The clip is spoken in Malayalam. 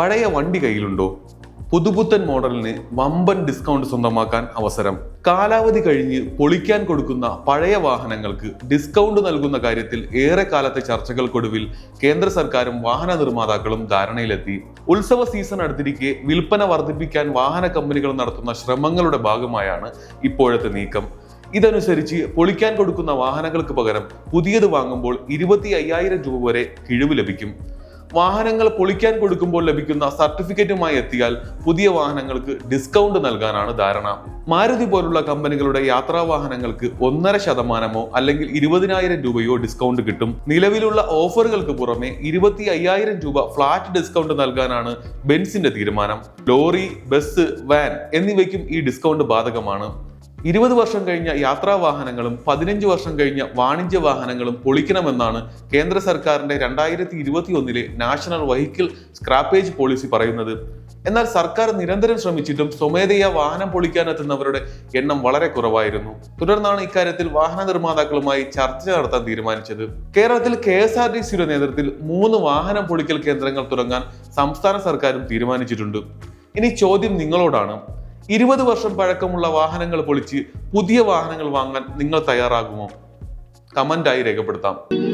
പഴയ വണ്ടി കയ്യിലുണ്ടോ? പുതുപുത്തൻ മോഡലിന് വമ്പൻ ഡിസ്കൗണ്ട് സ്വന്തമാക്കാൻ അവസരം. കാലാവധി കഴിഞ്ഞ് പൊളിക്കാൻ കൊടുക്കുന്ന പഴയ വാഹനങ്ങൾക്ക് ഡിസ്കൗണ്ട് നൽകുന്ന കാര്യത്തിൽ ഏറെ കാലത്തെ ചർച്ചകൾക്കൊടുവിൽ കേന്ദ്ര സർക്കാരും വാഹന നിർമ്മാതാക്കളും ധാരണയിലെത്തി. ഉത്സവ സീസൺ അടുത്തിരിക്കെ വിൽപ്പന വർദ്ധിപ്പിക്കാൻ വാഹന കമ്പനികൾ നടത്തുന്ന ശ്രമങ്ങളുടെ ഭാഗമായാണ് ഇപ്പോഴത്തെ നീക്കം. ഇതനുസരിച്ച് പൊളിക്കാൻ കൊടുക്കുന്ന വാഹനങ്ങൾക്ക് പകരം പുതിയത് വാങ്ങുമ്പോൾ ഇരുപത്തി അയ്യായിരം രൂപ വരെ കിഴിവ് ലഭിക്കും. വാഹനങ്ങൾ പൊളിക്കാൻ കൊടുക്കുമ്പോൾ ലഭിക്കുന്ന സർട്ടിഫിക്കറ്റുമായി എത്തിയാൽ പുതിയ വാഹനങ്ങൾക്ക് ഡിസ്കൗണ്ട് നൽകാനാണ് ധാരണ. മാരുതി പോലുള്ള കമ്പനികളുടെ യാത്രാ വാഹനങ്ങൾക്ക് ഒന്നര ശതമാനമോ അല്ലെങ്കിൽ ഇരുപതിനായിരം രൂപയോ ഡിസ്കൗണ്ട് കിട്ടും. നിലവിലുള്ള ഓഫറുകൾക്ക് പുറമെ ഇരുപത്തി അയ്യായിരം രൂപ ഫ്ലാറ്റ് ഡിസ്കൗണ്ട് നൽകാനാണ് ബെൻസിന്റെ തീരുമാനം. ലോറി ബസ് വാൻ എന്നിവയ്ക്കും ഈ ഡിസ്കൗണ്ട് ബാധകമാണ്. ഇരുപത് വർഷം കഴിഞ്ഞ യാത്രാ വാഹനങ്ങളും പതിനഞ്ച് വർഷം കഴിഞ്ഞ വാണിജ്യ വാഹനങ്ങളും പൊളിക്കണമെന്നാണ് കേന്ദ്ര സർക്കാരിന്റെ രണ്ടായിരത്തി ഇരുപത്തി ഒന്നിലെ നാഷണൽ വെഹിക്കിൾ സ്ക്രാപ്പേജ് പോളിസി പറയുന്നത്. എന്നാൽ സർക്കാർ നിരന്തരം ശ്രമിച്ചിട്ടും സ്വമേധയാ വാഹനം പൊളിക്കാനെത്തുന്നവരുടെ എണ്ണം വളരെ കുറവായിരുന്നു. തുടർന്നാണ് ഇക്കാര്യത്തിൽ വാഹന നിർമ്മാതാക്കളുമായി ചർച്ച നടത്താൻ തീരുമാനിച്ചത്. കേരളത്തിൽ കെ എസ് ആർ ടി സിയുടെ നേതൃത്വത്തിൽ മൂന്ന് വാഹനം പൊളിക്കൽ കേന്ദ്രങ്ങൾ തുടങ്ങാൻ സംസ്ഥാന സർക്കാരും തീരുമാനിച്ചിട്ടുണ്ട്. ഇനി ചോദ്യം നിങ്ങളോടാണ്. ഇരുപത് വർഷം പഴക്കമുള്ള വാഹനങ്ങൾ പൊളിച്ച് പുതിയ വാഹനങ്ങൾ വാങ്ങാൻ നിങ്ങൾ തയ്യാറാകുമോ? കമന്റായി രേഖപ്പെടുത്താം.